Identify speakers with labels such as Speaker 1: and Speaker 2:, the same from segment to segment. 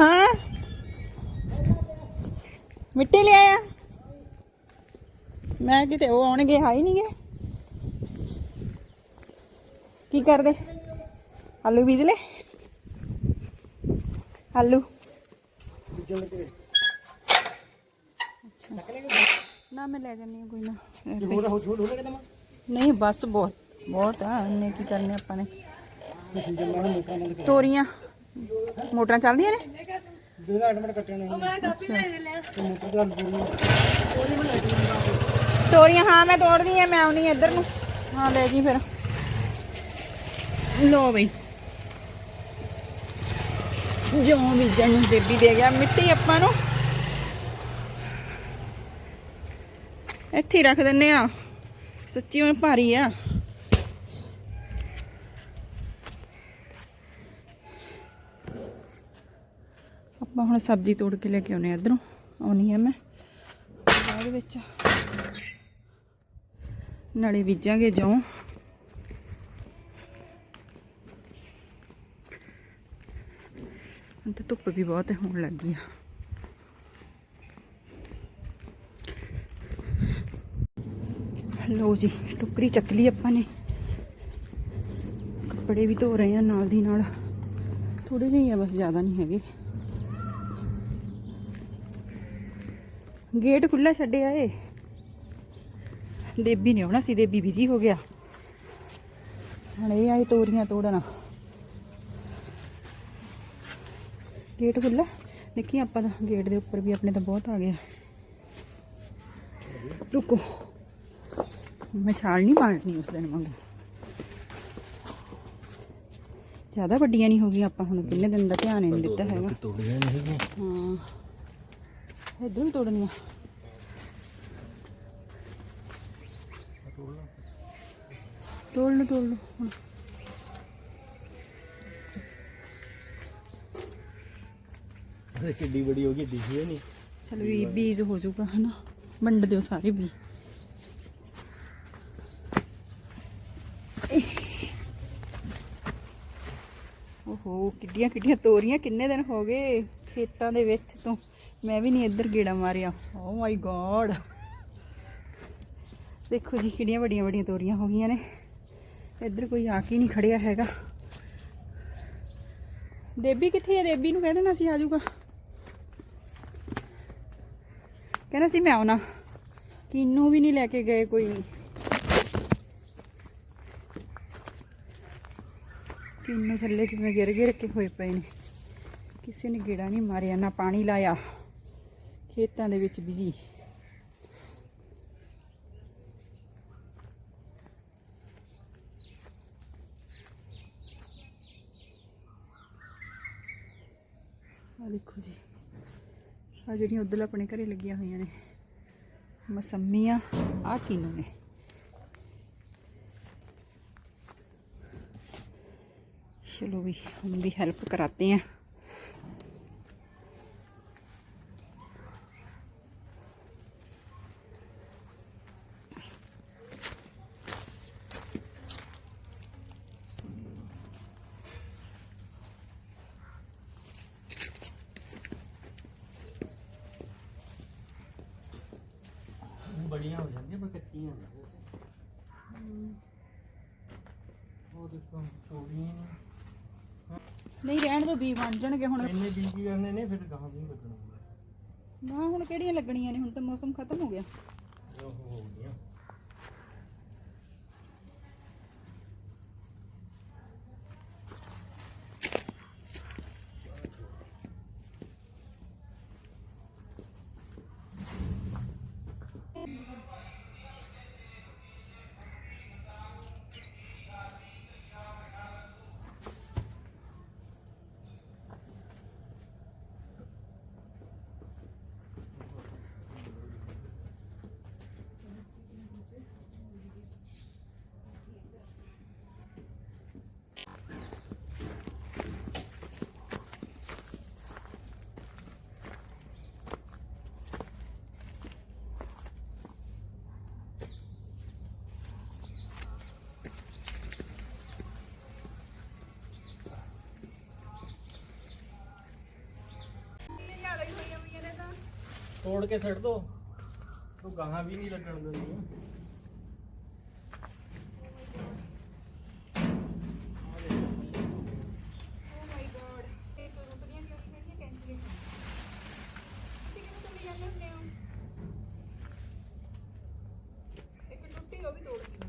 Speaker 1: ਹਾਂ ਮਿੱਟੀ ਲੈ ਆਇਆ ਮੈਂ ਕਿਤੇ ਉਹ ਆਉਣਗੇ ਹਾਈ ਨਹੀਂਗੇ। ਕੀ ਕਰਦੇ? ਆਲੂ ਬੀਜ ਲੈ ਆਲੂ। ਨਾ ਮੈਂ ਲੈ ਜਾਂਦੀ ਹਾਂ ਕੋਈ ਨਾ। ਨਹੀਂ ਬਸ ਬਹੁਤ ਬਹੁਤ ਆ ਇੰਨੇ ਕੀ ਕਰਨੇ ਆਪਾਂ ਨੇ।
Speaker 2: ਨਾਲ ਮੋਟਰਾਂ ਨਾਲ
Speaker 1: ਤੋਰੀਆਂ ਮੋਟਰਾਂ ਚੱਲਦੀਆਂ ਨੇ?
Speaker 2: ਜਿਹਦਾ ਆਟੋਮੈਟਿਕ ਕੱਟੇ ਨਹੀਂ ਤੇ ਮੋਟਰ ਦਾ ਪੂਰੀ
Speaker 1: ਤੋਰੀਆਂ ਹਾਂ ਮੈਂ ਤੋੜਦੀ ਆ ਮੈਂ ਆਉਣੀ ਇੱਧਰ ਨੂੰ। ਹਾਂ ਲੈ ਜੀ ਫਿਰ। ਲੋ ਬਈ। ਜੋ ਬੀਜਣ ਨੂੰ ਬੇਬੀ ਦੇ ਗਿਆ ਮਿੱਟੀ ਆਪਾਂ ਨੂੰ। ਇੱਥੇ ਰੱਖ ਦਿੰਨੇ ਆ। ਸੱਚੀ ਉਹ ਭਾਰੀ ਆ। ਆਪਾਂ ਹੁਣ ਸਬਜ਼ੀ ਤੋੜ ਕੇ ਲੈ ਕੇ ਆਉਨੇ ਆ ਇਧਰੋਂ ਆਉਣੀ ਆ ਮੈਂ। ਬਾਅਦ ਵਿੱਚ ਨਾਲੇ ਬੀਜਾਂਗੇ ਜੌਂ। ਹੁਣ ਧੁੱਪ ਵੀ ਬਹੁਤ ਹੋਣ ਲੱਗੀ ਆ। ਲਓ ਜੀ, ਟੁਕਰੀ ਚੱਕ ਲਈ ਆਪਾਂ ਨੇ। ਕੱਪੜੇ ਵੀ ਧੋ ਰਹੇ ਆ ਨਾਲ ਦੀ ਨਾਲ। ਥੋੜੇ ਜਿਹੇ ਆ, ਬਸ ਜ਼ਿਆਦਾ ਨਹੀਂ ਹੈਗੇ। ਗੇਟ ਖੁੱਲਾ ਛੱਡਿਆ ਏ। ਦੇਬੀ ਨੇ ਆਉਣਾ ਸੀ ਦੇਬੀ ਬਿਜ਼ੀ ਹੋ ਗਿਆ। ਹੁਣ ਇਹ ਆਏ ਤੋਰੀਆਂ ਤੋੜਨ। ਗੇਟ ਖੁੱਲਾ ਦੇਖੀ ਆਪਾਂ ਦਾ ਗੇਟ ਦੇ ਉੱਪਰ ਵੀ ਆਪਣੇ ਤਾਂ ਬਹੁਤ ਆ ਗਿਆ। ਰੁਕੋ। ਮੈਂ ਛਾਲ ਨਹੀਂ ਮਾਰਨੀ ਉਸ ਦਿਨ ਵਾਂਗੂ। ਜ਼ਿਆਦਾ ਵੱਡੀਆਂ ਨਹੀਂ ਹੋ ਗਈਆਂ ਆਪਾਂ ਹੁਣ ਕਿੰਨੇ ਦਿਨ ਦਾ ਧਿਆਨ ਨਹੀਂ ਦਿੱਤਾ ਹੈਗਾ। ਹਾਂ। ਇਧਰ ਵੀ ਤੋੜਨੀਆਂ ਤੋੜ ਲਓ ਤੋੜ ਲਓ ਹੁਣ।
Speaker 2: ਇਹ ਕਿੱਡੀ ਬੜੀ ਹੋ ਗਈ ਦਿਖੀ ਨਹੀਂ।
Speaker 1: ਚਲ ਵੀ ਬੀਜ ਹੋ ਜਾਊਗਾ ਹਨਾ? ਵੰਡ ਦਿਓ ਸਾਰੇ ਵੀ ਓਹੋ ਕਿੱਡੀਆਂ ਕਿੱਡੀਆਂ ਤੋਰੀਆਂ ਕਿੰਨੇ ਦਿਨ ਹੋ ਗਏ ਖੇਤਾਂ ਦੇ ਵਿੱਚ ਤੋਂ। ਮੈਂ ਵੀ ਨਹੀਂ ਇੱਧਰ ਗੇੜਾ ਮਾਰਿਆ। ਓ ਮਾਈ ਗੋਡ ਦੇਖੋ ਜੀ, ਕਿਹੜੀਆਂ ਵੱਡੀਆਂ ਵੱਡੀਆਂ ਤੋਰੀਆਂ ਹੋ ਗਈਆਂ ਨੇ। ਇੱਧਰ ਕੋਈ ਆ ਕੇ ਨਹੀਂ ਖੜਿਆ ਹੈਗਾ। ਦੇਬੀ ਕਿੱਥੇ ਹੈ ਦੇਬੀ ਨੂੰ ਕਹਿ ਦੇਣਾ ਸੀ ਆ ਜਾਊਗਾ। ਕਹਿੰਦਾ ਸੀ ਮੈਂ ਆਉਣਾ। ਕਿੰਨੂ ਵੀ ਨਹੀਂ ਲੈ ਕੇ ਗਏ ਕੋਈ। ਕਿੰਨੂ ਥੱਲੇ ਕਿਵੇਂ ਗਿਰ ਗਿਰ ਕੇ ਹੋਏ ਪਏ ਨੇ। ਕਿਸੇ ਨੇ ਗੇੜਾ ਨਹੀਂ ਮਾਰਿਆ, ਨਾ ਪਾਣੀ ਲਾਇਆ। ਖੇਤਾਂ ਦੇ ਵਿੱਚ ਬਿਜ਼ੀ ਆ ਦੇਖੋ ਜੀ ਆ ਜਿਹੜੀਆਂ ਉਧਰ ਆਪਣੇ ਘਰੇ ਲੱਗੀਆਂ ਹੋਈਆਂ ਨੇ, ਮਸੰਮੀਆਂ ਆ ਕਿਨੂੰ ਨੇ।
Speaker 2: ਚਲੋ ਵੀ ਹਮ ਵੀ
Speaker 1: ਹੈਲਪ ਕਰਾਤੇ ਆ। ਵੀ ਬਣ ਜਾਣਗੇ ਹੁਣ।
Speaker 2: ਇੰਨੇ ਬੀਜ ਕੀ ਕਰਨੇ ਨੇ ਫਿਰ ਗਾਹਾਂ ਵੀ ਲੱਗਣਾ
Speaker 1: ਨਾ ਹੁਣ ਕਿਹੜੀਆਂ ਲੱਗਣੀਆਂ ਨੇ? ਹੁਣ ਤਾਂ ਮੌਸਮ ਖਤਮ ਹੋ ਗਿਆ।
Speaker 2: ਉਹ ਹੋ ਗਿਆ ਤੋੜ ਕੇ ਛੱਡ ਦੋ। ਤੂੰ ਗਾਹਾਂ ਵੀ ਨਹੀਂ ਲੱਗਣ ਦਿੰਦੀ
Speaker 1: ਓ ਮਾਈ ਗॉड ਇਹ ਤੋਂ ਰੁਕਦੀਆਂ ਕਿਉਂ ਨਹੀਂ ਹੈਗੀਆਂ ਕੈਂਸਲ ਤੁਸੀਂ ਕਿਵੇਂ ਚੱਲੇ ਜਾਂਦੇ ਹੁੰਦੇ ਹੋ ਇੱਕ ਟੁੱਟੀ ਉਹ ਵੀ ਤੋੜ ਦਿੱਤੀ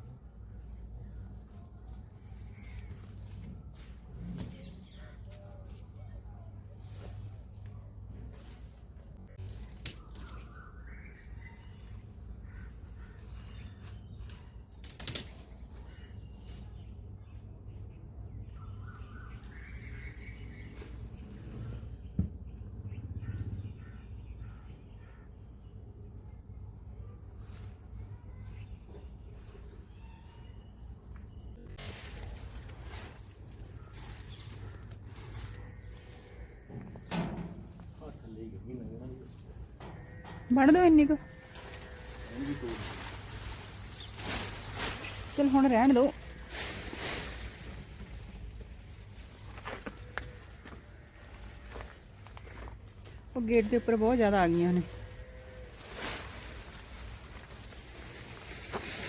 Speaker 2: ਥੱਲੇ ਗਈ ਨਾ
Speaker 1: ਵੜ ਦੋ ਇੰਨੀ ਕੁ। ਚਲ ਹੁਣ ਰਹਿਣ ਦੋ ਉਹ ਗੇਟ ਦੇ ਉੱਪਰ ਬਹੁਤ ਜ਼ਿਆਦਾ ਆ ਗਈਆਂ ਨੇ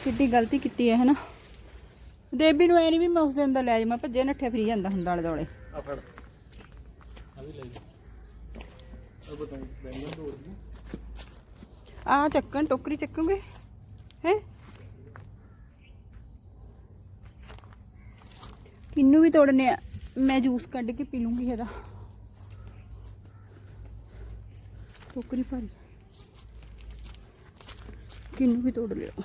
Speaker 1: ਕਿੱਡੀ ਗਲਤੀ ਕੀਤੀ ਹੈ, ਹਨਾ? ਦੇਬੀ ਨੂੰ ਐ ਨਹੀਂ ਵੀ ਮੈਂ ਉਸ ਦੇ ਅੰਦਰ ਲੈ ਜਾਵਾਂ ਭੱਜੇ ਨੱਠੇ ਫਰੀ ਜਾਂਦਾ ਹੁੰਦਾ ਆਲੇ ਦੁਆਲੇ।
Speaker 2: ਆ ਫੜ। ਆ ਵੀ ਲੈ ਜਾ। ਉਹ ਬਤਾਉਂ ਬੈਂਗਣ ਤੋੜ ਦੀ
Speaker 1: ਆ ਚੱਕਣ, ਟੋਕਰੀ ਚੱਕੋਗੇ? ਹੈ? ਕਿੰਨੂ ਵੀ ਤੋੜਨੇ ਆ? ਮੈਂ ਜੂਸ ਕੱਢ ਕੇ ਪੀ ਲੂੰਗੀ ਇਹਦਾ। ਟੋਕਰੀ ਭਰੀ ਕਿੰਨੂ ਵੀ ਤੋੜ ਲਿਓ।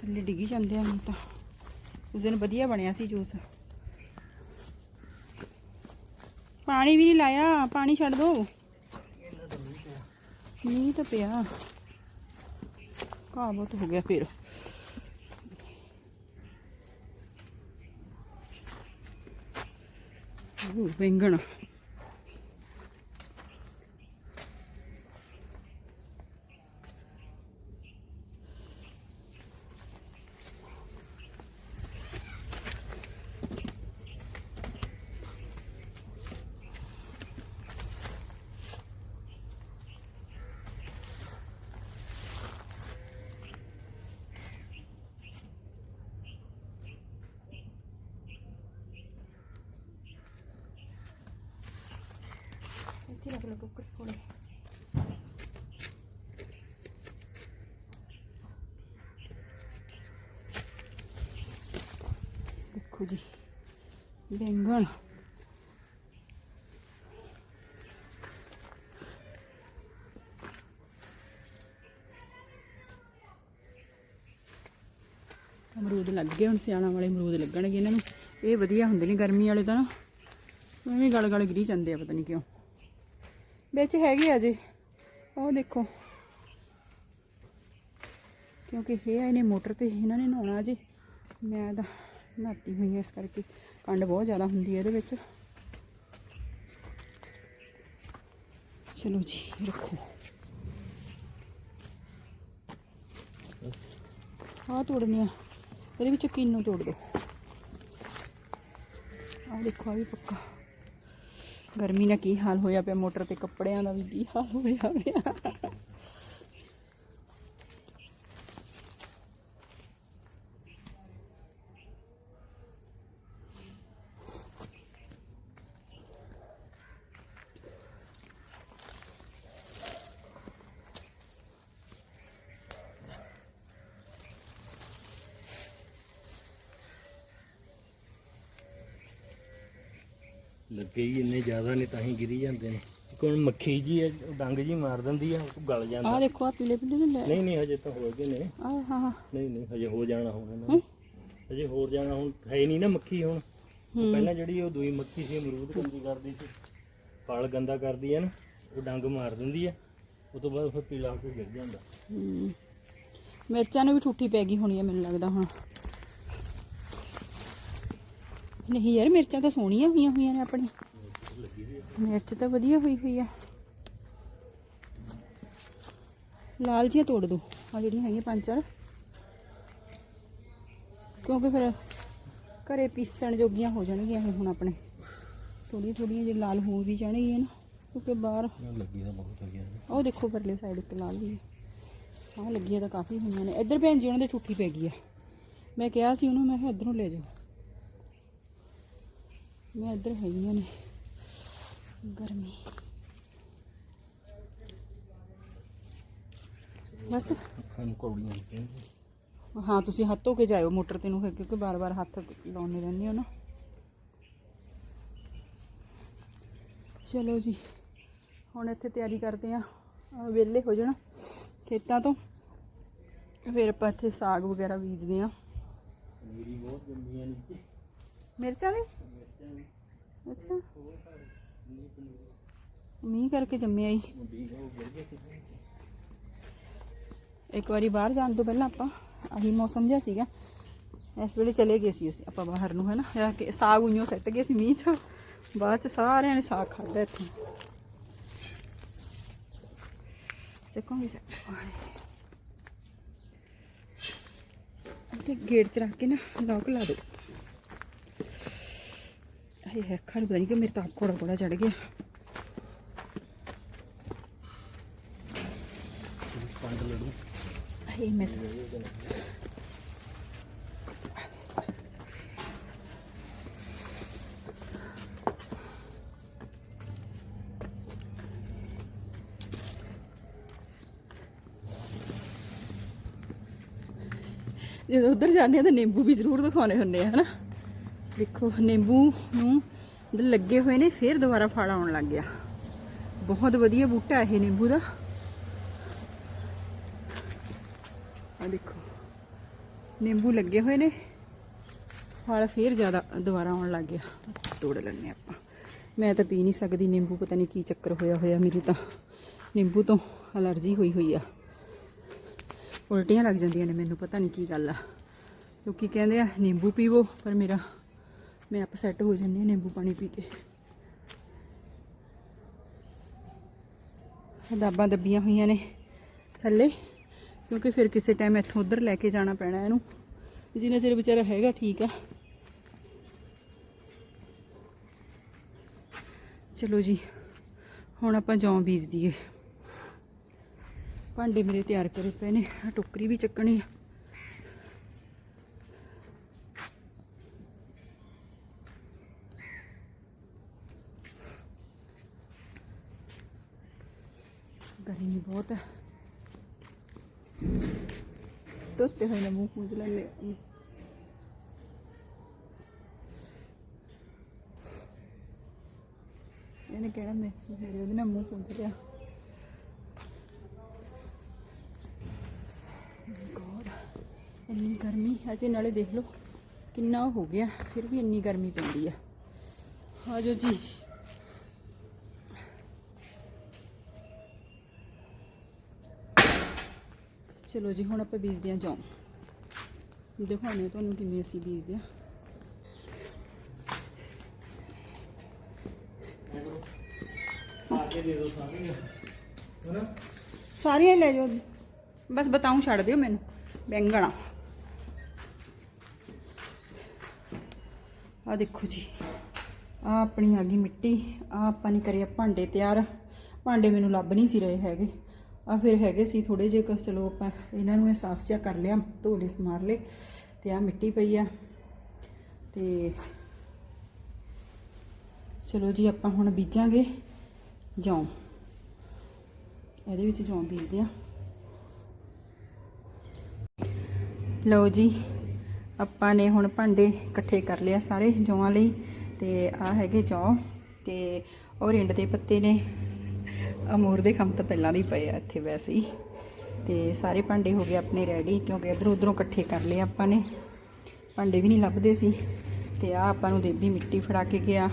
Speaker 1: ਥੱਲੇ ਡਿੱਗੀ ਜਾਂਦੇ ਆ ਨਹੀਂ ਤਾਂ। ਉਸ ਦਿਨ ਵਧੀਆ ਬਣਿਆ ਸੀ ਜੂਸ। ਪਾਣੀ ਵੀ ਨਹੀਂ ਲਾਇਆ, ਪਾਣੀ ਛੱਡ ਦੋ। ਮੀਂਹ ਤਾਂ ਪਿਆ। ਘਾਹ ਬਹੁਤ ਹੋ ਗਿਆ ਫਿਰ। ਉਹ ਬੈਂਗਣ। ਇੱਥੇ ਰੱਖ ਲਓ ਦੇਖੋ ਜੀ, ਬੈਂਗਣ। ਅਮਰੂਦ ਲੱਗ ਗਏ, ਹੁਣ ਸਿਆਣਾ ਵਾਲੇ ਅਮਰੂਦ ਲੱਗਣਗੇ ਇਹਨਾਂ ਨੂੰ। ਇਹ ਵਧੀਆ ਹੁੰਦੇ ਨੇ ਗਰਮੀ ਵਾਲੇ ਤਾਂ ਨਾ। ਐਵੇਂ ਗਲ ਗਲ ਗਿਰੀ ਜਾਂਦੇ ਆ, ਪਤਾ ਨਹੀਂ ਕਿਉਂ। ਵਿੱਚ ਹੈਗੇ ਆ ਜੇ। ਉਹ ਦੇਖੋ। ਕਿਉਂਕਿ ਇਹ ਆਏ ਨੇ ਮੋਟਰ ਤੇ ਇਹਨਾਂ ਨੇ ਨਹਾਉਣਾ ਜੀ। ਮੈਂ ਤਾਂ ਨਹਾਤੀ ਹੋਈ ਹਾਂ ਇਸ ਕਰਕੇ। ਕੰਡ ਬਹੁਤ ਜ਼ਿਆਦਾ ਹੁੰਦੀ ਹੈ ਇਹਦੇ ਵਿੱਚ। ਚਲੋ ਜੀ, ਰੱਖੋ। ਆਹ ਤੋੜਨੇ ਆ। ਇਹਦੇ ਵਿੱਚ ਕਿੰਨੂ ਤੋੜ ਦੋ। ਆਹ ਦੇਖੋ ਆ ਵੀ ਪੱਕਾ। ਗਰਮੀ ਨਾਲ ਕੀ ਹਾਲ ਹੋਇਆ ਪਿਆ? ਮੋਟਰ ਤੇ ਕੱਪੜਿਆਂ ਦਾ ਵੀ ਕੀ ਹਾਲ ਹੋਇਆ ਪਿਆ?
Speaker 2: ਲੱਗੇ ਹੀ ਇੰਨੇ ਜ਼ਿਆਦਾ ਨੇ ਤਾਂ ਹੀ ਗਿਰੀ ਜਾਂਦੇ ਨੇ। ਕੋਣ ਮੱਖੀ ਜੀ ਹੈ ਉਹ ਡੰਗ ਜੀ ਮਾਰ ਦਿੰਦੀ ਆ ਉਹ ਗਲ ਜਾਂਦਾ।
Speaker 1: ਆਹ ਦੇਖੋ ਆ ਪੀਲੇ ਪੀਲੇ ਨੇ ਲੈ।
Speaker 2: ਨਹੀਂ ਨਹੀਂ ਹਜੇ ਤਾਂ ਹੋ ਗਏ ਨੇ।
Speaker 1: ਆਹ ਹਾਂ ਹਾਂ।
Speaker 2: ਨਹੀਂ ਨਹੀਂ ਹਜੇ ਹੋ ਜਾਣਾ ਹੁਣ ਇਹਨਾਂ ਨੇ। ਹਜੇ ਹੋਰ ਜਾਣਾ ਹੁਣ ਹੈ ਨਹੀਂ ਨਾ ਮੱਖੀ ਹੁਣ। ਪਹਿਲਾਂ ਜਿਹੜੀ ਉਹ ਦੂਈ ਮੱਖੀ ਸੀ ਅਮਰੂਦ ਗੰਦੀ ਕਰਦੀ ਸੀ ਫਲ ਗੰਦਾ ਕਰਦੀ ਹੈ ਨਾ ਉਹ ਡੰਗ ਮਾਰ ਦਿੰਦੀ ਆ। ਉਹ ਤੋਂ ਬਾਅਦ ਫਿਰ ਪੀਲਾ ਹੋ ਕੇ ਗਿਰ ਜਾਂਦਾ।
Speaker 1: ਹਮ। ਮਿਰਚਾਂ ਨੂੰ ਵੀ ਠੂਠੀ ਪੈ ਗਈ ਹੋਣੀ ਹੈ ਮੈਨੂੰ ਲੱਗਦਾ ਹੁਣ। ਨਹੀਂ ਯਾਰ, ਮਿਰਚਾਂ ਤਾਂ ਸੋਹਣੀਆਂ ਹੋਈਆਂ ਹੋਈਆਂ ਨੇ ਆਪਣੀਆਂ। ਮਿਰਚ ਤਾਂ ਵਧੀਆ ਹੋਈ ਹੋਈ ਆ। ਲਾਲ ਜੀਆਂ ਤੋੜ ਦੋ ਆ ਜਿਹੜੀਆਂ ਹੈਗੀਆਂ ਪੰਜ ਚਾਰ। ਕਿਉਂਕਿ ਫਿਰ ਘਰੇ ਪੀਸਣ ਜੋਗੀਆਂ ਹੋ ਜਾਣਗੀਆਂ ਇਹ ਹੁਣ ਆਪਣੇ। ਥੋੜੀਆਂ ਥੋੜੀਆਂ ਜੇ ਲਾਲ ਹੋ ਵੀ ਜਾਣਗੀਆਂ ਨਾ, ਕਿਉਂਕਿ ਬਾਹਰ
Speaker 2: ਲੱਗੀ ਤਾਂ ਬਹੁਤ ਹੋ ਗਿਆ
Speaker 1: ਉਹ ਦੇਖੋ ਪਰਲੇ ਸਾਈਡ ਉੱਤੇ ਲਾਲ ਵੀ ਆਹ ਲੱਗੀਆਂ ਤਾਂ ਕਾਫੀ ਹੋਈਆਂ ਨੇ। ਇੱਧਰ ਭੈਣ ਜੀ, ਉਹਨਾਂ ਦੇ ਠੁੱਠੀ ਪੈ ਗਈ ਆ। ਮੈਂ ਕਿਹਾ ਸੀ ਉਹਨੂੰ, ਮੈਂ ਕਿਹਾ ਇੱਧਰੋਂ ਲੈ ਜਾਓ। ਮੈਂ ਇੱਧਰ ਹੈਗੀਆਂ ਨੇ ਗਰਮੀ। ਬਸ।
Speaker 2: ਅੱਖਾਂ ਨੂੰ ਕੌੜੀਆਂ ਹੁੰਦੀਆਂ
Speaker 1: ਹਾਂ ਤੁਸੀਂ ਹੱਥ ਧੋ ਕੇ ਜਾਇਓ ਮੋਟਰ ਤੇ ਨੂੰ ਫਿਰ ਕਿਉਂਕਿ ਬਾਰ-ਬਾਰ ਹੱਥ ਲਾਉਣੇ ਰਹਿੰਦੇ ਹੋ ਨਾ। ਚਲੋ ਜੀ ਹੁਣ ਇੱਥੇ ਤਿਆਰੀ ਕਰਦੇ ਆ ਵਿਹਲੇ ਹੋ ਜਾਣਾ ਖੇਤਾਂ ਤੋਂ। ਫਿਰ ਆਪਾਂ ਇੱਥੇ ਸਾਗ ਵਗੈਰਾ ਬੀਜਦੇ ਆ
Speaker 2: ਮੇਰੀ ਬਹੁਤ ਜੰਮੀਆਂ ਨੀਚੇ
Speaker 1: ਮਿਰਚਾਂ ਦੇ? ਅੱਛਾ। ਮੀਂਹ ਕਰਕੇ ਜੰਮਿਆ ਹੀ ਇੱਕ ਵਾਰੀ ਬਾਹਰ ਜਾਣ ਤੋਂ ਪਹਿਲਾਂ ਆਪਾਂ ਆਹੀ ਮੌਸਮ ਜਿਹਾ ਸੀਗਾ। ਇਸ ਵੇਲੇ ਚਲੇ ਗਏ ਸੀ ਅਸੀਂ, ਆਪਾਂ ਬਾਹਰ ਨੂੰ, ਹੈਨਾ? ਜਾ ਕੇ ਸਾਗ ਉਈਓ ਸੱਟ ਗਏ ਸੀ ਮੀਂਹ 'ਚ। ਬਾਅਦ 'ਚ ਸਾਰਿਆਂ ਨੇ ਸਾਗ ਖਾਦਾ ਇੱਥੇ। ਚੱਕੋਂਗੇ ਸਾ ਤੇ ਗੇਟ 'ਚ ਰੱਖ ਕੇ ਨਾ ਲੋਕ ਲਾ ਦਿਓ। ਆਏ ਹੈ ਖੜ ਪਤਾ ਨਹੀਂ ਕਿ ਮੇਰੇ ਤਾਂ ਆਪ ਕੋੜਾ ਕੋੜਾ ਚੜ ਗਿਆ।
Speaker 2: ਪੰਡ ਲੜੂ
Speaker 1: ਆਏ ਮੈਂ ਜਦੋਂ ਉਧਰ ਜਾਂਦੇ ਆ ਤਾਂ ਨਿੰਬੂ ਵੀ ਜ਼ਰੂਰ ਦਿਖਾਉਣੇ ਹੁੰਦੇ ਆ, ਹਨਾ? ਦੇਖੋ ਨਿੰਬੂ ਨੂੰ ਲੱਗੇ ਹੋਏ ਨੇ, ਫੇਰ ਦੁਬਾਰਾ ਫਲ ਆਉਣ ਲੱਗ ਗਿਆ। ਬਹੁਤ ਵਧੀਆ ਬੂਟਾ ਇਹ ਨਿੰਬੂ ਦਾ। ਆ ਦੇਖੋ, ਨਿੰਬੂ ਲੱਗੇ ਹੋਏ ਨੇ। ਫਲ ਫੇਰ ਜ਼ਿਆਦਾ ਦੁਬਾਰਾ ਆਉਣ ਲੱਗ ਗਿਆ। ਤੋੜ ਲੈਣੇ ਆਪਾਂ। ਮੈਂ ਤਾਂ ਪੀ ਨਹੀਂ ਸਕਦੀ ਨਿੰਬੂ, ਪਤਾ ਨਹੀਂ ਕੀ ਚੱਕਰ ਹੋਇਆ ਹੋਇਆ ਮੇਰੀ ਤਾਂ। ਨਿੰਬੂ ਤੋਂ ਅਲਰਜੀ ਹੋਈ ਹੋਈ ਆ। ਉਲਟੀਆਂ ਲੱਗ ਜਾਂਦੀਆਂ ਨੇ ਮੈਨੂੰ, ਪਤਾ ਨਹੀਂ ਕੀ ਗੱਲ ਆ। ਲੋਕੀ ਕਹਿੰਦੇ ਆ, ਨਿੰਬੂ ਪੀਵੋ, ਪਰ ਮੇਰਾ ਮੈਂ ਅਪਸੈਟ ਹੋ ਜਾਂਦੀ ਹਾਂ ਨਿੰਬੂ ਪਾਣੀ ਪੀ ਕੇ। ਦਾਬਾਂ ਦੱਬੀਆਂ ਹੋਈਆਂ ਨੇ ਥੱਲੇ, ਕਿਉਂਕਿ ਫਿਰ ਕਿਸੇ ਟਾਈਮ ਇੱਥੋਂ ਉੱਧਰ ਲੈ ਕੇ ਜਾਣਾ ਪੈਣਾ ਇਹਨੂੰ। ਜਿੰਨਾ ਚਿਰ ਵਿਚਾਰਾ ਹੈਗਾ ਠੀਕ ਆ। ਚਲੋ ਜੀ, ਹੁਣ ਆਪਾਂ ਜੌਂ ਬੀਜ ਦਈਏ ਭਾਂਡੇ ਮੇਰੇ ਤਿਆਰ ਕਰੇ ਪਏ ਨੇ ਟੋਕਰੀ ਵੀ ਚੱਕਣੀ ਆ ਗਰਮੀ ਬਹੁਤ ਹੈ ਧੋਤੇ ਹੋਏ ਨੇ ਮੂੰਹ ਪੂੰਝ ਲੈਣੇ ਇਹਨੇ ਕਹਿਣਾ ਮੈਂ ਮੇਰੇ ਉਹਦੇ ਨਾਲ ਮੂੰਹ ਪੂੰਝ ਲਿਆ ਗੋਡ ਇੰਨੀ ਗਰਮੀ ਅਜੇ ਨਾਲੇ ਦੇਖ ਲਓ ਕਿੰਨਾ ਹੋ ਗਿਆ ਫਿਰ ਵੀ ਇੰਨੀ ਗਰਮੀ ਪੈਂਦੀ ਆ ਆਜੋ ਜੀ ਚਲੋ ਜੀ, ਹੁਣ ਆਪਾਂ ਬੀਜਦੇ ਹਾਂ ਜੌਂ। ਦਿਖਾਉਂਦੇ ਹਾਂ ਤੁਹਾਨੂੰ ਕਿਵੇਂ ਅਸੀਂ ਬੀਜਦੇ ਹਾਂ।
Speaker 2: ਆ
Speaker 1: ਸਾਰੀਆਂ ਲੈ ਜਾਓ ਬਸ ਬਤਾਉਂ ਛੱਡ ਦਿਓ ਮੈਨੂੰ, ਬੈਂਗਣਾ। ਆ ਦੇਖੋ ਜੀ ਆ ਆਪਣੀ ਆ ਗਈ ਮਿੱਟੀ ਆ ਆਪਾਂ ਨੇ ਕਰਿਆ ਭਾਂਡੇ ਤਿਆਰ। ਭਾਂਡੇ ਮੈਨੂੰ ਲੱਭ ਨਹੀਂ ਸੀ ਰਹੇ ਹੈਗੇ। ਆ ਫਿਰ ਹੈਗੇ ਸੀ ਥੋੜੇ ਜਿਹੇ ਕੁ, ਚਲੋ ਆਪਾਂ ਇਹਨਾਂ ਨੂੰ ਇਹ ਸਾਫ਼ ਜਿਹਾ ਕਰ ਲਿਆ ਧੋ ਲਈ ਸਮਾਰ ਲਏ ਤੇ ਆ ਮਿੱਟੀ ਪਈ ਆ। ਤੇ ਚਲੋ ਜੀ ਆਪਾਂ ਹੁਣ ਬੀਜਾਂਗੇ ਜੌਂ। ਇਹਦੇ ਵਿੱਚ ਜੌਂ ਬੀਜਦੇ ਆ। ਲਓ ਜੀ ਆਪਾਂ ਨੇ ਹੁਣ ਭਾਂਡੇ ਇਕੱਠੇ ਕਰ ਲਿਆ ਸਾਰੇ ਜੌਆਂ ਲਈ ਤੇ ਆ ਹੈਗੇ ਜੌਂ ਤੇ ਉਹ ਰਿੰਡ ਦੇ ਪੱਤੇ ਨੇ। ਅਮੂਰ ਦੇ ਖੰਭ ਤਾਂ ਪਹਿਲਾਂ ਦੇ ਪਏ ਆ ਇੱਥੇ ਵੈਸੇ ਹੀ। ਤੇ ਸਾਰੇ ਭਾਂਡੇ ਹੋ ਗਏ ਆਪਣੇ ਰੈਡੀ ਕਿਉਂਕਿ ਇਧਰੋਂ ਉਧਰੋਂ ਇਕੱਠੇ ਕਰ ਲਏ ਆਪਾਂ ਨੇ। ਭਾਂਡੇ ਵੀ ਨਹੀਂ ਲੱਭਦੇ ਸੀ। ਤੇ ਆ ਆਪਾਂ ਨੂੰ ਦੇਬੀ ਮਿੱਟੀ ਫੜਾ ਕੇ ਗਿਆ।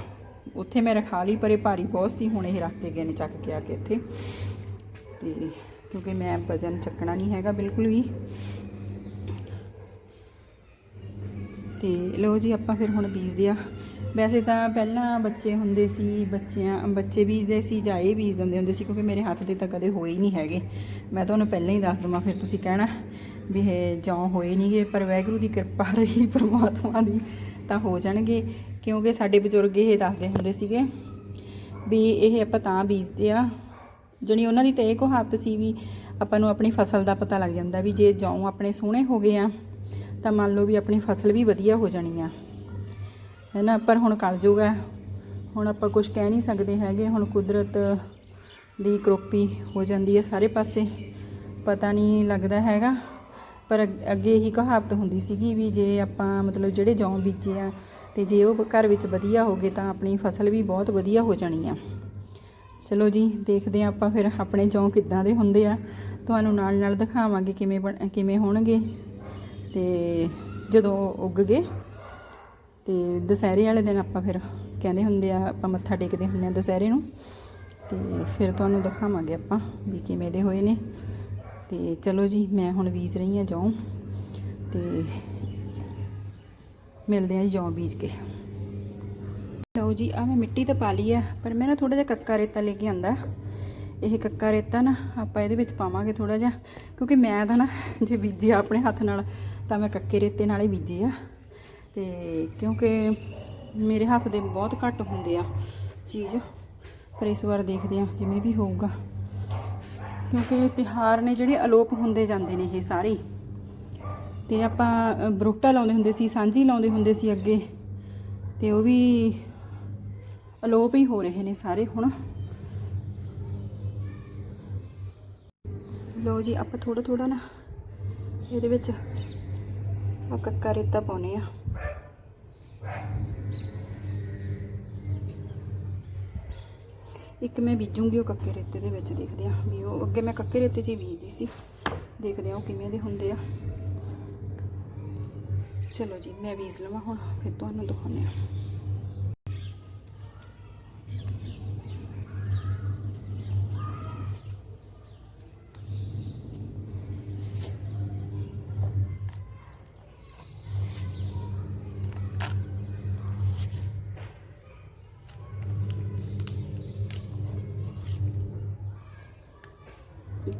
Speaker 1: ਉੱਥੇ ਮੈਂ ਰਖਾ ਲਈ, ਪਰੇ ਭਾਰੀ ਬਹੁਤ ਸੀ, ਹੁਣ ਇਹ ਰੱਖ ਕੇ ਗਏ ਨੇ ਚੱਕ ਕੇ ਆ ਕੇ ਇੱਥੇ। ਤੇ ਕਿਉਂਕਿ ਮੈਂ ਵਜ਼ਨ ਚੱਕਣਾ ਨਹੀਂ ਹੈਗਾ ਬਿਲਕੁਲ ਵੀ। ਤੇ ਲੋ ਜੀ, ਆਪਾਂ ਫਿਰ ਹੁਣ ਬੀਜਦੇ ਆ। ਵੈਸੇ ਤਾਂ ਪਹਿਲਾਂ ਬੱਚੇ ਹੁੰਦੇ ਸੀ, ਬੱਚਿਆਂ, ਬੱਚੇ ਬੀਜਦੇ ਸੀ ਜਾਂ ਇਹ ਬੀਜ ਦਿੰਦੇ ਹੁੰਦੇ ਸੀ ਕਿਉਂਕਿ ਮੇਰੇ ਹੱਥ ਦੇ ਤਾਂ ਕਦੇ ਹੋਏ ਹੀ ਨਹੀਂ ਹੈਗੇ। ਮੈਂ ਤੁਹਾਨੂੰ ਪਹਿਲਾਂ ਹੀ ਦੱਸ ਦਵਾਂ, ਫਿਰ ਤੁਸੀਂ ਕਹਿਣਾ ਵੀ ਇਹ ਜੌਂ ਹੋਏ ਨਹੀਂਗੇ ਪਰ ਵਾਹਿਗੁਰੂ ਦੀ ਕਿਰਪਾ ਰਹੀ, ਪ੍ਰਮਾਤਮਾ ਦੀ ਤਾਂ ਹੋ ਜਾਣਗੇ। ਕਿਉਂਕਿ ਸਾਡੇ ਬਜ਼ੁਰਗ ਇਹ ਦੱਸਦੇ ਹੁੰਦੇ ਸੀਗੇ ਵੀ ਇਹ ਆਪਾਂ ਤਾਂ ਬੀਜਦੇ ਆ। ਜਣੀ ਉਹਨਾਂ ਦੀ ਤਾਂ ਇਹ ਕਹਾਵਤ ਸੀ ਵੀ ਆਪਾਂ ਨੂੰ ਆਪਣੀ ਫਸਲ ਦਾ ਪਤਾ ਲੱਗ ਜਾਂਦਾ ਵੀ ਜੇ ਜੌਂ ਆਪਣੇ ਸੋਹਣੇ ਹੋ ਗਏ ਆ, ਤਾਂ ਮੰਨ ਲਓ ਵੀ ਆਪਣੀ ਫਸਲ ਵੀ ਵਧੀਆ ਹੋ ਜਾਣੀ ਆ। ਹੈ ਨਾ? ਪਰ ਹੁਣ ਕਲ ਜੂਗਾ ਹੁਣ ਆਪਾਂ ਕੁਝ ਕਹਿ ਨਹੀਂ ਸਕਦੇ ਹੈਗੇ। ਹੁਣ ਕੁਦਰਤ ਦੀ ਕਰੋਪੀ ਹੋ ਜਾਂਦੀ ਹੈ ਸਾਰੇ ਪਾਸੇ। ਪਤਾ ਨਹੀਂ ਲੱਗਦਾ ਹੈਗਾ। ਪਰ ਅੱਗੇ ਹੀ ਕਹਾਵਤ ਹੁੰਦੀ ਸੀਗੀ ਵੀ ਜੇ ਆਪਾਂ ਮਤਲਬ ਜਿਹੜੇ ਜੌਂ ਬੀਜੇ ਆ ਤੇ ਜੇ ਉਹ ਘਰ ਵਿੱਚ ਵਧੀਆ ਹੋ ਗਏ ਤਾਂ ਆਪਣੀ ਫਸਲ ਵੀ ਬਹੁਤ ਵਧੀਆ ਹੋ ਜਾਣੀ ਆ। ਚਲੋ ਜੀ, ਦੇਖਦੇ ਆ ਆਪਾਂ ਫਿਰ ਆਪਣੇ ਜੌਂ ਕਿੱਦਾਂ ਦੇ ਹੁੰਦੇ ਆ। ਤੁਹਾਨੂੰ ਨਾਲ ਨਾਲ ਦਿਖਾਵਾਂਗੇ ਕਿਵੇਂ ਬਣ- ਕਿਵੇਂ ਹੋਣਗੇ। ਤੇ ਜਦੋਂ ਉੱਗ ਗਏ ਤੇ ਦੁਸਹਿਰੇ ਵਾਲੇ ਦਿਨ ਆਪਾਂ ਫਿਰ ਕਹਿੰਦੇ ਹੁੰਦੇ ਆ, ਆਪਾਂ ਮੱਥਾ ਟੇਕਦੇ ਹੁੰਦੇ ਆ ਦੁਸਹਿਰੇ ਨੂੰ। ਤੇ ਫਿਰ ਤੁਹਾਨੂੰ ਦਿਖਾਵਾਂਗੇ ਆਪਾਂ ਵੀ ਕਿਵੇਂ ਦੇ ਹੋਏ ਨੇ। ਤੇ ਚਲੋ ਜੀ, ਮੈਂ ਹੁਣ ਬੀਜ ਰਹੀ ਆ ਜੌਂ। ਤੇ ਮਿਲਦੇ ਆ ਜੀ ਜੌਂ ਬੀਜ ਕੇ। ਲਓ ਜੀ ਆ ਮੈਂ ਮਿੱਟੀ ਤਾਂ ਪਾ ਲਈ ਆ, ਪਰ ਮੈਂ ਨਾ ਥੋੜਾ ਜਿਹਾ ਕੱਕਾ ਰੇਤਾ ਲੈ ਕੇ ਆਂਦਾ। ਇਹ ਕੱਕਾ ਰੇਤਾ ਨਾ ਆਪਾਂ ਇਹਦੇ ਵਿੱਚ ਪਾਵਾਂਗੇ ਥੋੜਾ ਜਿਹਾ, ਕਿਉਂਕਿ ਮੈਂ ਤਾਂ ਨਾ ਜੇ ਬੀਜਿਆ ਆਪਣੇ ਹੱਥ ਨਾਲ, ਤਾਂ ਮੈਂ ਕੱਕੇ ਰੇਤੇ ਨਾਲ ਹੀ ਬੀਜੇ ਆ। ਤੇ ਕਿਉਂਕਿ ਮੇਰੇ ਹੱਥ ਦੇ ਬਹੁਤ ਘੱਟ ਹੁੰਦੇ ਆ ਚੀਜ਼ ਪਰ ਇਸ ਵਾਰ ਦੇਖਦੇ ਆ ਜਿਵੇਂ ਵੀ ਹੋਊਗਾ। ਕਿਉਂਕਿ ਤਿਹਾਰ ਨੇ ਜਿਹੜੇ ਅਲੋਪ ਹੁੰਦੇ ਜਾਂਦੇ ਨੇ ਇਹ ਸਾਰੇ। ਹੀ। ਤੇ ਆਪਾਂ ਅ, ਬਰੋਟਾ ਲਾਉਂਦੇ ਹੁੰਦੇ ਸੀ ਸਾਂਝੀ ਲਾਉਂਦੇ ਹੁੰਦੇ ਸੀ ਅੱਗੇ। ਤੇ ਉਹ ਵੀ ਅਲੋਪ ਹੀ ਹੋ ਰਹੇ ਨੇ ਸਾਰੇ ਹੁਣ। ਲਓ ਜੀ ਆਪਾਂ ਥੋੜਾ ਥੋੜਾ ਨਾ ਇਹਦੇ ਵਿੱਚ ਆ ਕੱਕਾ ਰੇਤਾ ਪਾਉਨੇ ਆ ਇੱਕ ਮੈਂ ਬੀਜੂੰਗੀ ਉਹ ਕੱਕੇ ਰੇਤੇ ਦੇ ਵਿੱਚ ਦੇਖਦੇ ਆ ਵੀ ਉਹ ਅੱਗੇ ਮੈਂ ਕੱਕੇ ਰੇਤੇ 'ਚ ਹੀ ਬੀਜਦੀ ਸੀ। ਦੇਖਦੇ ਆ ਉਹ ਕਿਵੇਂ ਦੇ ਹੁੰਦੇ ਆ। ਚਲੋ ਜੀ, ਮੈਂ ਬੀਜ ਲਵਾਂ ਹੁਣ, ਫਿਰ ਤੁਹਾਨੂੰ ਦਿਖਾਉਂਦੇ ਆ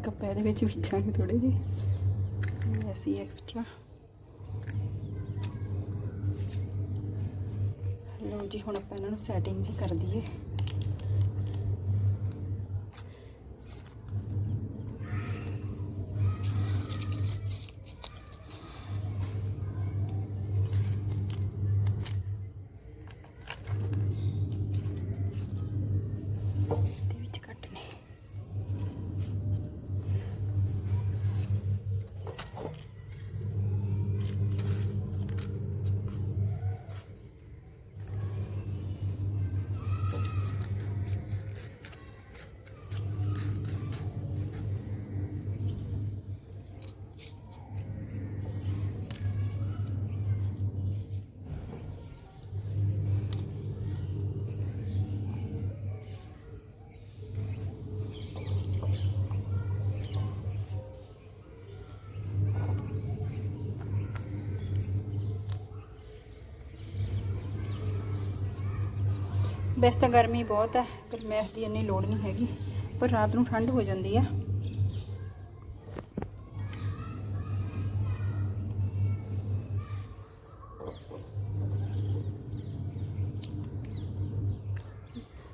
Speaker 1: ਇੱਕ ਇਹਦੇ ਵਿੱਚ ਬੀਜਾਂਗੇ ਥੋੜੇ ਜਿਹੇ। ਐਸੀ ਐਕਸਟਰਾ ਲਓ ਜੀ, ਹੁਣ ਆਪਾਂ ਇਹਨਾਂ ਨੂੰ ਸੈਟਿੰਗ ਜੀ ਕਰ ਦਈਏ। ਵੈਸੇ ਤਾਂ ਗਰਮੀ ਬਹੁਤ ਹੈ ਗਰਮੈਸ਼ ਦੀ ਇੰਨੀ ਲੋੜ ਨਹੀਂ ਹੈਗੀ, ਪਰ ਰਾਤ ਨੂੰ ਠੰਡ ਹੋ ਜਾਂਦੀ ਆ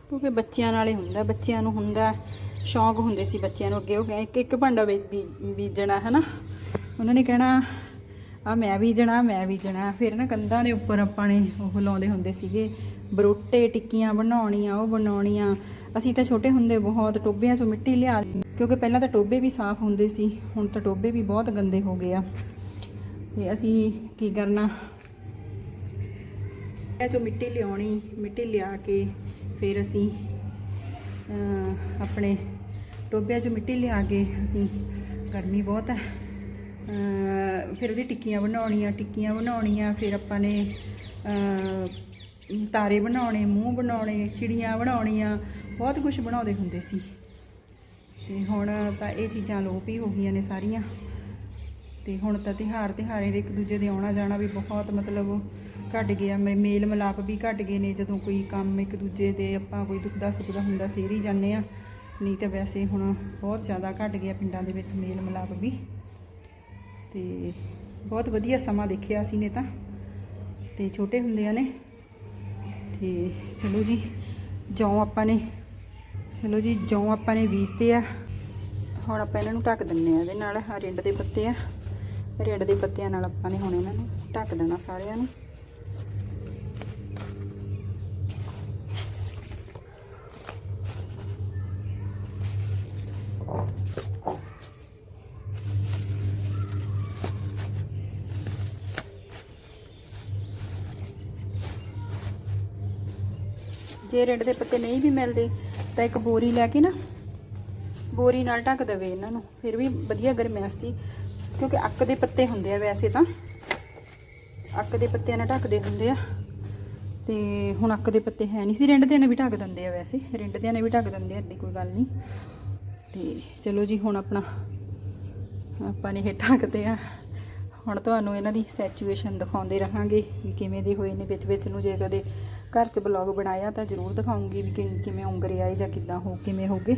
Speaker 1: ਕਿਉਂਕਿ ਬੱਚਿਆਂ ਨਾਲ ਹੀ ਹੁੰਦਾ, ਬੱਚਿਆਂ ਨੂੰ ਹੁੰਦਾ, ਸ਼ੌਂਕ ਹੁੰਦੇ ਸੀ ਬੱਚਿਆਂ ਨੂੰ ਅੱਗੇ, ਉਹ ਕਹਿ- ਇੱਕ ਇੱਕ ਭਾਂਡਾ ਬੀ- ਬੀ- ਬੀਜਣਾ ਹੈ ਨਾ ਉਹਨਾਂ ਨੇ ਕਹਿਣਾ ਆ ਮੈਂ ਬੀਜਣਾ ਮੈਂ ਬੀਜਣਾ। ਫਿਰ ਨਾ ਕੰਧਾਂ ਦੇ ਉੱਪਰ ਆਪਾਂ ਨੇ ਉਹ ਲਾਉਂਦੇ ਹੁੰਦੇ ਸੀਗੇ ਬਰੋਟੇ, ਟਿੱਕੀਆਂ ਬਣਾਉਣੀਆਂ, ਉਹ ਬਣਾਉਣੀਆਂ। ਅਸੀਂ ਤਾਂ ਛੋਟੇ ਹੁੰਦੇ ਬਹੁਤ ਟੋਬਿਆਂ 'ਚੋਂ ਮਿੱਟੀ ਲਿਆ ਕਿਉਂਕਿ ਪਹਿਲਾਂ ਤਾਂ ਟੋਬੇ ਵੀ ਸਾਫ਼ ਹੁੰਦੇ ਸੀ, ਹੁਣ ਤਾਂ ਟੋਬੇ ਵੀ ਬਹੁਤ ਗੰਦੇ ਹੋ ਗਏ ਆ। ਤੇ ਅਸੀਂ ਕੀ ਕਰਨਾ? ਇਹ ਚੋਂ ਮਿੱਟੀ ਲਿਆਉਣੀ, ਮਿੱਟੀ ਲਿਆ ਕੇ ਫਿਰ ਅਸੀਂ ਆਪਣੇ ਟੋਬਿਆਂ 'ਚੋਂ ਮਿੱਟੀ ਲਿਆ ਕੇ ਅਸੀਂ ਗਰਮੀ ਬਹੁਤ ਹੈ ਫਿਰ ਉਹਦੀ ਟਿੱਕੀਆਂ ਬਣਾਉਣੀਆਂ ਟਿੱਕੀਆਂ ਬਣਾਉਣੀਆਂ, ਫਿਰ ਆਪਾਂ ਨੇ ਤਾਰੇ ਬਣਾਉਣੇ, ਮੂੰਹ ਬਣਾਉਣੇ, ਚਿੜੀਆਂ ਬਣਾਉਣੀਆਂ, ਬਹੁਤ ਕੁਝ ਬਣਾਉਂਦੇ ਹੁੰਦੇ ਸੀ। ਤੇ ਹੁਣ ਤਾਂ ਇਹ ਚੀਜ਼ਾਂ ਲੋਪ ਹੀ ਹੋ ਗਈਆਂ ਨੇ ਸਾਰੀਆਂ। ਤੇ ਹੁਣ ਤਾਂ ਤਿਉਹਾਰ ਤਿਉਹਾਰੇ ਇੱਕ ਦੂਜੇ ਦੇ ਆਉਣਾ ਜਾਣਾ ਵੀ ਬਹੁਤ ਮਤਲਬ ਘਟ ਗਿਆ। ਮੇ- ਮੇਲ ਮਿਲਾਪ ਵੀ ਘਟ ਗਏ ਨੇ। ਜਦੋਂ ਕੋਈ ਕੰਮ ਇੱਕ ਦੂਜੇ ਦੇ ਆਪਾਂ ਕੋਈ ਦੁੱਖ ਸੁੱਖਦਾ ਹੁੰਦਾ ਫੇਰ ਹੀ ਜਾਂਦੇ ਆ ਨਹੀਂ ਤਾਂ ਵੈਸੇ ਹੁਣ ਬਹੁਤ ਜ਼ਿਆਦਾ ਘਟ ਗਿਆ ਪਿੰਡਾਂ ਦੇ ਵਿੱਚ ਮੇਲ ਮਿਲਾਪ ਵੀ। ਤੇ ਬਹੁਤ ਵਧੀਆ ਸਮਾਂ ਦੇਖਿਆ ਅਸੀਂ ਨੇ ਤਾਂ। ਤੇ ਛੋਟੇ ਹੁੰਦਿਆਂ ਨੇ ਤੇ ਚਲੋ ਜੀ, ਜੌਂ ਆਪਾਂ ਨੇ, ਚਲੋ ਜੀ, ਜੌਂ ਆਪਾਂ ਨੇ ਬੀਜਤੇ ਆ। ਹੁਣ ਆਪਾਂ ਇਹਨਾਂ ਨੂੰ ਢੱਕ ਦਿੰਨੇ ਆ ਇਹਦੇ ਨਾਲ, ਆਹ ਰਿੰਡ ਦੇ ਪੱਤੇ ਆ। ਰਿੰਡ ਦੇ ਪੱਤਿਆਂ ਨਾਲ ਆਪਾਂ ਨੇ ਹੁਣ ਇਹਨਾਂ ਨੂੰ ਢੱਕ ਦੇਣਾ ਸਾਰਿਆਂ ਨੂੰ। ਜੇ ਰਿੰਡ ਦੇ ਪੱਤੇ ਨਹੀਂ ਵੀ ਮਿਲਦੇ, ਤਾਂ ਇੱਕ ਬੋਰੀ ਲੈ ਕੇ ਨਾ ਬੋਰੀ ਨਾਲ ਢੱਕ ਦੇਵੇ ਇਹਨਾਂ ਨੂੰ, ਫਿਰ ਵੀ ਵਧੀਆ ਗਰਮੈਸ਼ ਜੀ ਕਿਉਂਕਿ ਅੱਕ ਦੇ ਪੱਤੇ ਹੁੰਦੇ ਆ ਵੈਸੇ ਤਾਂ। ਅੱਕ ਦੇ ਪੱਤਿਆਂ ਨਾਲ ਢੱਕਦੇ ਹੁੰਦੇ ਆ, ਤੇ ਹੁਣ ਅੱਕ ਦੇ ਪੱਤੇ ਹੈ ਨਹੀਂ ਸੀ ਰਿੰਡ ਦੇ ਨੇ ਵੀ ਢੱਕ ਦਿੰਦੇ ਆ ਵੈਸੇ ਰਿੰਡ ਦੇ ਨੇ ਵੀ ਢੱਕ ਦਿੰਦੇ ਆ ਏਡੀ ਕੋਈ ਗੱਲ ਨਹੀਂ। ਤੇ ਚਲੋ ਜੀ, ਹੁਣ ਆਪਣਾ, ਆਪਾਂ ਨੇ ਇਹ ਢੱਕਦੇ ਆ। ਹੁਣ ਤੁਹਾਨੂੰ ਇਹਨਾਂ ਦੀ ਸੈਚੂਏਸ਼ਨ ਦਿਖਾਉਂਦੇ ਰਹਾਂਗੇ ਵੀ ਕਿਵੇਂ ਦੇ ਹੋਏ ਨੇ ਵਿੱਚ ਵਿੱਚ ਨੂੰ, ਜੇ ਕਦੇ ਘਰ 'ਚ ਬਲੌਗ ਬਣਾਇਆ ਤਾਂ ਜ਼ਰੂਰ ਦਿਖਾਉਂਗੀ ਵੀ ਕਿ- ਕਿਵੇਂ ਉਂਗਰੇ ਆਏ ਜਾਂ ਕਿੱਦਾਂ ਹੋ, ਕਿਵੇਂ ਹੋਗੇ